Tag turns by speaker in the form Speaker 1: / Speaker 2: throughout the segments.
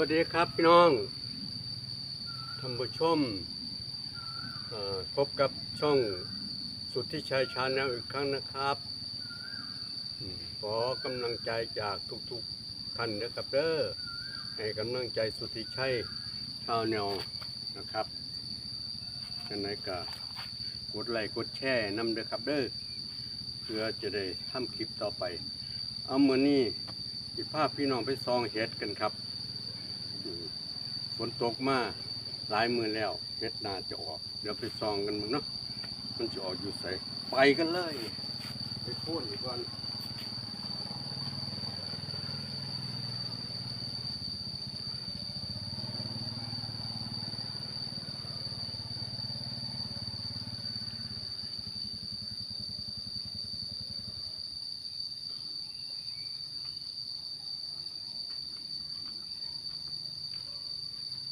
Speaker 1: วัสดีครับพี่น้องท่านผู้ชมเอ่อพบกับช่องสุทธิชัยชาแนลอีกครั้งนะครับ ขอกำลังใจจากทุกๆท่านนะครับเด้อให้กำลังใจสุทธิชัยชาแนวนะครับยังไงก็กดไลค์กดแชร์นำเด้อครับเด้อเพื่อจะได้ทำคลิปต่อไป เอาเมื่อนี้สิภาพพี่น้องไปซองเห็ดกันครับ ฝนตกมาหลายมือแล้วเม็ดนาจะออก เดี๋ยวไปซองกันมึงเนาะมันจะออกอยู่ใส่ไปกันเลย ไปโค่นอีกวัน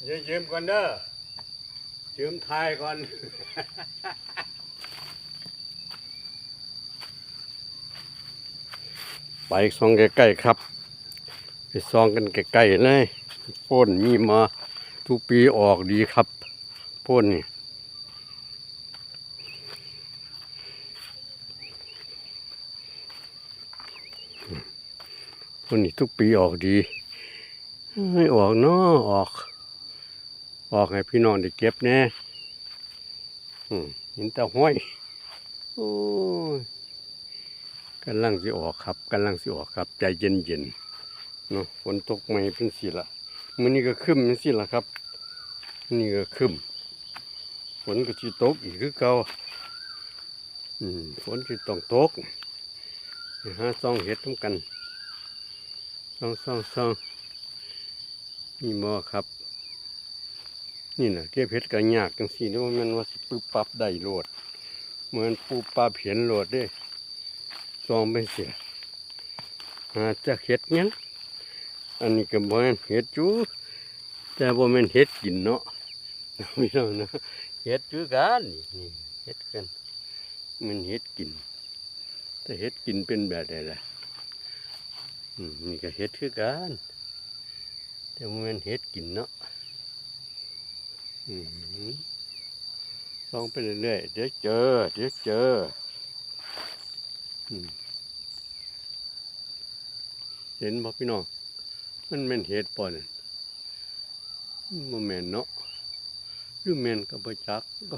Speaker 1: เดี๋ยวยืมก่อนเด้อยืมทายก่อนไปซองใกล้ๆครับ ไปซองกันใกล้ๆเลยพ่นมีมาทุกปีออกดีครับพ่นนี่พ่นนี่ทุกปีออกดีไม่ออกเนาะออก ออกให้พี่น้องได้เก็บแน่อืมเห็นแต่ห้อยโอ้ยกำลังสิออกครับกำลังสิออกครับ ใจเย็นเย็นๆเนาะฝนตกใหม่เป็นสิละมื้อนี้ก็ครึ้มเป็นสิละครับ นี่ก็ครึ้มฝนก็สิตกอีกคือเก่าอืมฝนสิต้องตกไปหาซองเห็ดทำกันซองซองซองนี่หมอครับ นี่นะเก็บเห็ดก็ยากจังซี่นี่ว่ามันว่าสิปึ๊บปั๊บได้โหลด เหมือนปูปลาเพียนโหลดด้ซองไปเสียหาจะเห็ดยังอันนี้ก็บ่แม่นเห็ดจูแต่บ่แม่นเห็ดกินเนาะพี่น้องนะเห็ดคือกันนี่เห็ดกันมันเห็ดกิน แต่เห็ดกินเป็นแบบใดล่ะมนี่ก็เห็ดคือกันแต่บ่แม่นเห็ดกินเนาะ ลองไปเรื่อยๆ เดี๋ยวเจอ เดี๋ยวเจอ เห็นบ่พี่น้อง มันแม่นเห็ดปอนี่นแม่นเนาะหรือแม่นก็บ่จักก็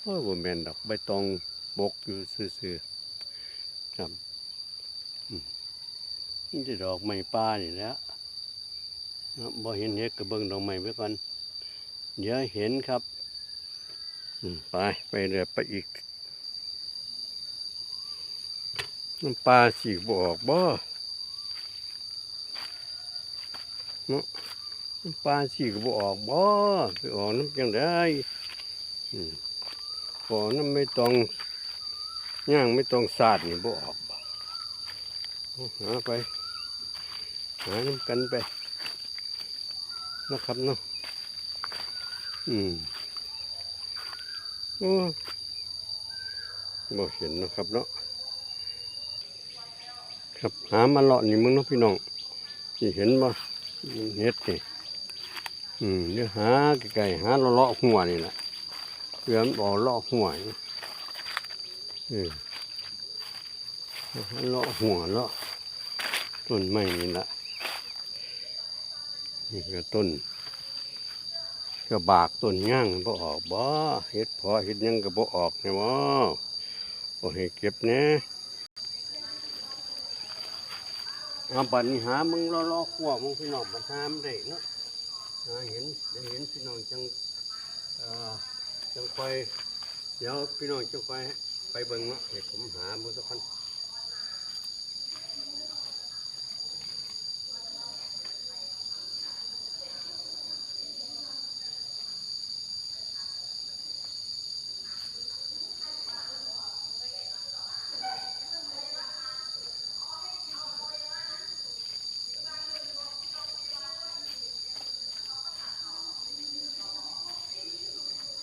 Speaker 1: โอ้ยบ่แม่นดอกใบตองบกอยู่ซื่อๆครับอืมนี่จะดอกไม้ป่านี่แหละบ่เห็นเห็ดก็เบิ่งดอกไม้ไว้ก่อน เดี๋ยวเห็นครับไปไปเรือไปอีกน้ำปลาสีบอกบ่น้ำปลาสีก็บอก บ่ไปออกน้ำจังได้ออกน้ำไม่ต้องย่างไม่ต้องสาดนี่บ่ออกบ่เอหาไปหาน้ำกันไปนะครับเนาะ อืมโอ้บ่เห็นนะครับเนาะครับหามาเลาะนี่มึงเนาะพี่น้องที่เห็นบ่เฮ็ดนี่อืมเดี๋ยวหาไกลๆหาเลาะหัวนี่แหละเพื่อนบอกเลาะหัวนี่เออเลาะหัวเลาะต้นไม้นี่แหละนี่ก็ต้น ก็บากต้นย่างบ่ออกบ่เฮ็ดพอเฮ็ดยังก็บ่ออกแน่บ่บ่ให้เก็บแหน่อาบัดนี้หามึงรอรอขวบมึงพี่น้องมาทำได้เนาะหาเห็นได้เห็นพี่น้องจังจังคอยเดี๋ยวพี่น้องจังคอยไปเบิ่งเนาะให้ผมหามึงสักคน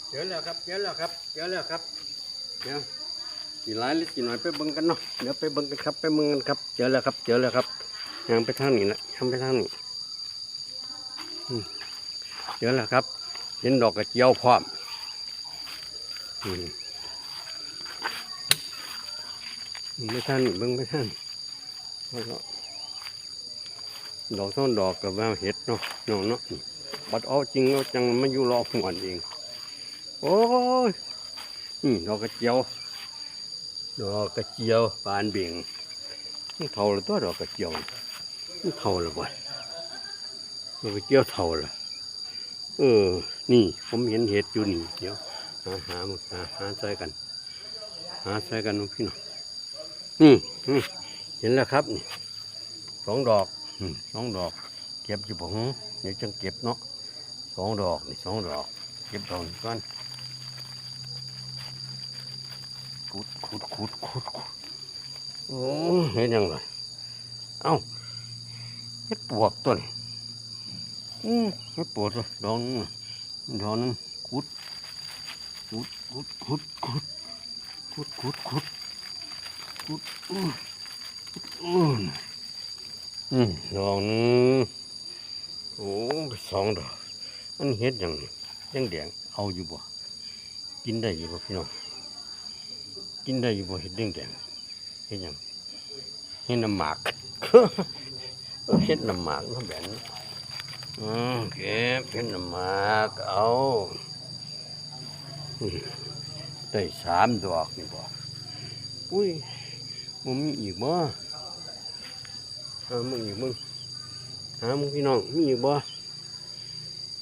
Speaker 1: เจอแล้วครับเจอแล้วครับเจอแล้วครับ เดี๋ยวสีหลายหรือสีน้อยไปเบิ่งกันเนาะ เดี๋ยวไปเบิ่งกันครับ ไปเบิ่งกันครับเจอแล้วครับเจอแล้วครับยังไปทางนี้ละยังไปทางนี้เดี๋ยวแหละครับ เห็นดอกกระเจียวพร้อมอืมเบิ่งไม่ท่านเบิ่งไม่ท่านแล้วก็ดอกต้นดอกกับว่าเห็ดเนาะเนาะเนาะบัดเอาจริงเอาจังมาอยู่รอหัวเอง โอ้ยนี่ดอกกระเจียวดอกกระเจียวบานเบี่ยงมันเท่าล้วตัวดอกกระเจียวมันเท่าล้วบ่ดอกกระเจียวเท่าล้วเออ นี่ผมเห็นเห็ดอยู่นี่เดี๋ยวหาหามาหาหาใส่กัน หาใส่กันน้องพี่น้องนี่นี่เห็นแล้วครับนี่สองดอกสองดอก เก็บอยู่บ่ฮะเดี๋ยวจังเก็บเนาะสองดอกนี่สองดอก เก็บดอกนี้ก่อน ขุดขุดขุดขุดขุดโอ้เห็นยังไงเอ้าเห็ดปวกต้นอืมเห็ดปวกตัวดอกนึงน่ะดอกนึงขุดขุดขุดขุดขุดขุดขุดขุดขุดอืออืออืมดอกนึงโอ้สองดอกมันเฮ็ดย่างนี้ยังแดงเอาอยู่บ่กินได้อยู่บ่พี่น้อง กินได้อยู่บ่เฮ็ดแดงแดงเฮ็ดหยังเฮ็ดน้ำหมากเฮ็ดน้ำหมากเนาแบบนี้อืมเก็บเฮ็ดน้ำหมากเอาอืมได้สามดอกนี่บ่อุ้ยมันมีอีกบ่หามึงอีกมึงหามึงพี่น้องมีอีกบ่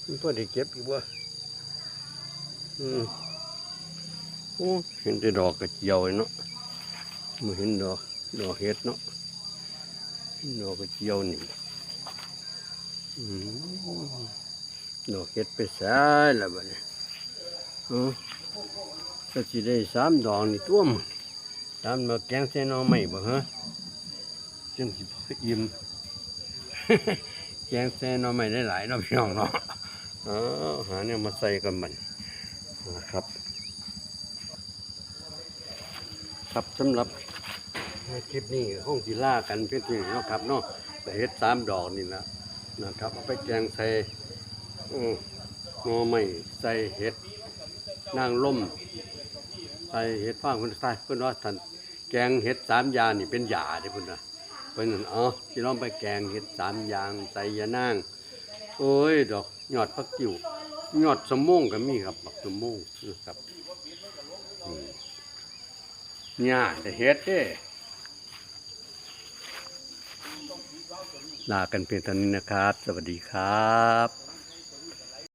Speaker 1: มันพอได้เก็บอีกบ่อืม โอ้เห็นแต่ดอกกระเจียวเนาะมาเห็นดอกดอกเห็ดเนาะดอกกระเจียวนี่ดอกเห็ดไปสายแล้วบัดนี้ก็สิได้สามดอกนี่ตัวมันตามมาแกงใส่หน่อไม้บ่ฮะจังสิพออิ่มแกงใส่หน่อไม้ได้หลายๆเนาะพี่น้องเนาะเออหาเนี่ยมาใส่กันมันนะครับ ครับสำหรับในคลิปนี้ห้องสีล่ากันเพียงเท่านี้เนาะครับเนาะแต่เฮ็ดสามดอกนี่นะนะครับเอาไปแกงใส่อืมหน่อไม้ใส่เห็ดนางล่มใส่เห็ดฟางเพิ่นใส่เพิ่อนว่าท่านแกงเห็ดสามอย่างนี่เป็นยาเด้พิ่นนะเพิ่นนั่นอ๋อสิลองไปแกงเห็ดสามอย่างใส่ยานางโอ้ยดอกยอดพักกิ่วยอดสมงก็มีครับบักสมงนะครับ เนี่ยแต่เฮ็ดเด้ลากันเพียงเท่านี้นะครับ สวัสดีครับ